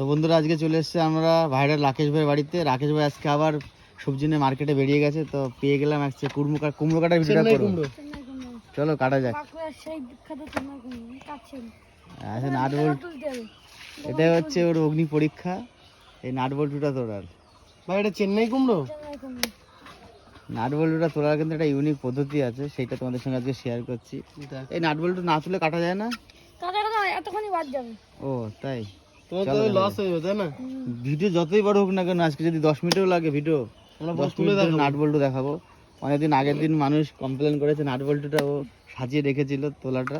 তো বন্ধুরা আজকে চলে এসেছে আমরা ভাইরা রাকেশ ভাইয়ের বাড়িতে। রাকেশ ভাই আজকে আবার সবজি নিয়ে মার্কেটে বেরিয়ে গেছে তো পেয়ে গেলাম আজকে কুমড়ো কা- কুমড়ো কাটার ভিডিওটা চেন্নাই করব। কুমড়ো। চলো কাটা যাক। আচ্ছা নাট বল্ট তুলতে হবে। এটা হচ্ছে ওর অগ্নি পরীক্ষা এই নাট বল্টুটা তোলার। ভাই এটা চেন্নাই কুমড়ো? চেন্নাই নাট বল্টুটা তোলার কিন্তু একটা ইউনিক পদ্ধতি আছে সেটা তোমাদের সঙ্গে আজকে শেয়ার করছি। এই নাট বল্টু না তুলে কাটা যায় না? কাটা কাটা এতখানি বাদ যাবে। ও তাই? তোমার তো লস হয়ে যাবে না? ভিডিও যতই বড় হোক না কেন আজকে যদি দশ মিনিটও লাগে ভিডিও আমরা দশ তুলে মিনিট নাট বল্টু দেখাবো। অনেকদিন আগের দিন মানুষ কমপ্লেন করেছে নাট বল্টুটা ও সাজিয়ে রেখেছিল তোলাটা।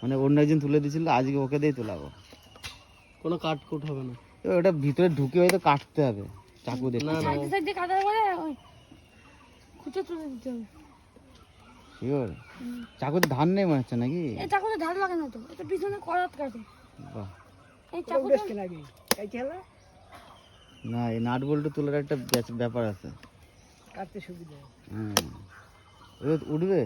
মানে অন্য একজন তুলে দিয়েছিল আজকে ওকে দিয়ে তোলাবো। কোনো কাট কুট হবে না। ওটা ভিতরে ঢুকে হয়তো কাটতে হবে চাকু দেখে না না। সাইডে সাইডে কাটার পরে ওই খুঁচে তুলে দিতে হবে। শিওর? চাকুতে ধান নেই মনে হচ্ছে নাকি? চাকুতে ধার লাগে না তো এটা পিছনে করাত কাটে। বাহ। না এই নাট বল্টু তোলার একটা ব্যাপার আছে। কাটতে সুবিধা। হ্যাঁ। উঠবে?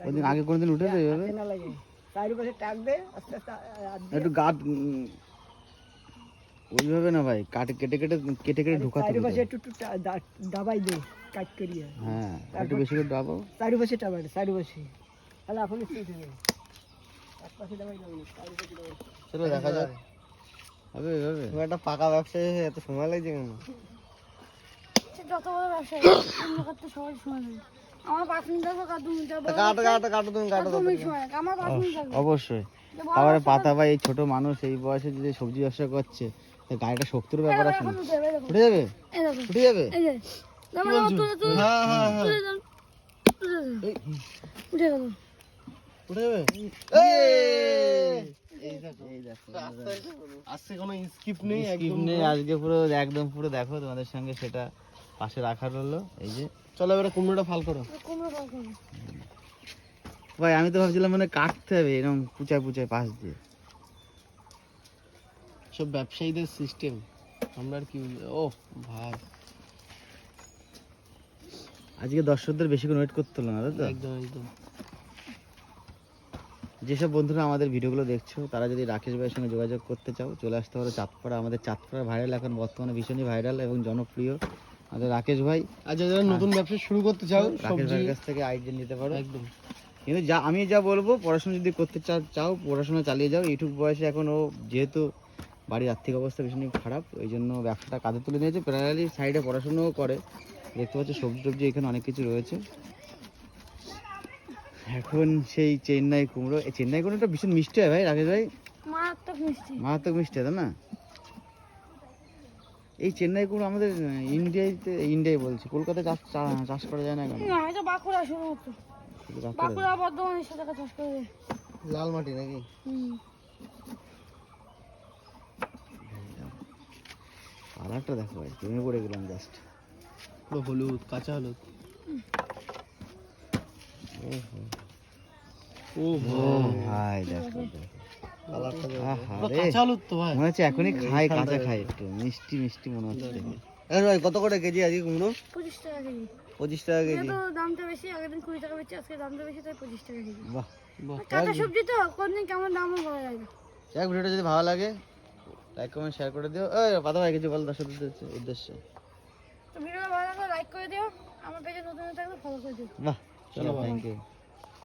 ওইদিন আগে কোনোদিন উঠেছে এইভাবে না লাগে। চারিপাশে টাক দে আস্তে আস্তে একটু উম, ওইভাবে না ভাই কাটে কেটে কেটে কেটে কেটে ঢুকাতে হবে। একটু একটু দাবাই দে কাট করিয়ে। হ্যাঁ একটু বেশি করে ডাবো চারিপাশে টাবাই চারিপাশে। তাহলে হবে এক পাশে দাবাই দাও চলো দেখা যাক। হবে হবে। তুমি একটা পাকা ব্যবসায়ী হয়ে এত সময় লাগছে কেন? যত বড় ব্যবসায়ী অন্য সময় লাগে। আমার পাঁচ মিনিট কাটো কাটো কাটো তুমি কাটো দু মিনিট সময় লাগে আমার পাঁচ মিনিট অবশ্যই। ব্যবসা পাতা ভাই এই ছোট মানুষ এই বয়সে যদি সবজি ব্যবসা করছে গাড়িটা শক্তির ব্যাপার আছে উঠে যাবে, উঠে হ্যাঁ হ্যাঁ হ্যাঁ। উঠে গেল। উঠে যাবে? এই! দেখো এই দেখো আজকে কোনো স্কিপ নেই Skip নেই আজকে পুরো একদম পুরো দেখো তোমাদের সঙ্গে সেটা পাশে রাখা রইল এই যে। চলো এবারে কুমড়োটা ফাল করো। কুমড়ো পাক করো। ভাই আমি তো ভাবছিলাম মানে কাটতে হবে এরকম পুচায় পুচায় পাশ দিয়ে। সব ব্যবসায়ীদের সিস্টেম আমরা আর কি? ও ভাই। আজকে দর্শকদের বেশি বেশিক্ষণ ওয়েট করতে হলো না একদম একদম। যেসব বন্ধুরা আমাদের ভিডিওগুলো দেখছ তারা যদি রাকেশ ভাইয়ের সঙ্গে যোগাযোগ করতে চাও চলে আসতে পারো চাঁদপাড়া। আমাদের চাঁদপাড়া ভাইরাল এখন বর্তমানে ভীষণই ভাইরাল এবং জনপ্রিয়। আমাদের রাকেশ ভাই আচ্ছা যারা নতুন ব্যবসা শুরু করতে চাও রাকেশ ভাইয়ের কাছ থেকে আইডিয়া নিতে পারো। একদম। কিন্তু যা আমি যা বলব পড়াশোনা যদি করতে চাও চাও পড়াশোনা চালিয়ে যাও ইউটিউব বয়সে এখন ও যেহেতু বাড়ির আর্থিক অবস্থা ভীষণই খারাপ ওই জন্য ব্যবসাটা কাঁধে তুলে নিয়েছে। প্যারালি সাইডে পড়াশোনাও করে। দেখতে পাচ্ছি সবজি টবজি এখানে অনেক কিছু রয়েছে। এখন সেই চেন্নাই কুমড়ো এই চেন্নাই কুমড়োটা ভীষণ মিষ্টি হয় ভাই রাকেশ ভাই? মারাত্মক মিষ্টি। মারাত্মক মিষ্টি হয় তাই না? এই চেন্নাই কুমড়ো আমাদের ইন্ডিয়াতে ইন্ডিয়ায় বলছি কলকাতায় চাষ চা- চাষ করা যায় না কেন এটা বাঁকুড়া শুধু বাঁকুড়ায়? বাঁকুড়া। বর্ধমান এসে টাকা চাষ করে লাল মাটি নাকি? হুম। কালারটা দেখো ভাই প্রেমে পড়ে গেলাম জাস্ট পুরো হলুদ কাঁচা হলুদ। ও ভাই এখনই কাঁচা একটু মিষ্টি মিষ্টি কত করে কেজি কুমড়ো পঁচিশ টাকা পঁচিশ টাকা কেজি দামটা বেশি আগের দিন কুড়ি টাকা আজকে দামটা বেশি পঁচিশ টাকা বাহ সবজি তো কোনদিন কেমন দামও ভিডিওটা যদি ভালো লাগে লাইক শেয়ার করে দিও পাতা ভাই কিছু বলো দর্শকদের উদ্দেশ্যে- ভিডিওটা ভালো লাগলে লাইক করে দিও আমার পেজে নতুন থাকলে ফলো করে দিও বাহ। চলো চলো, bye. Thank you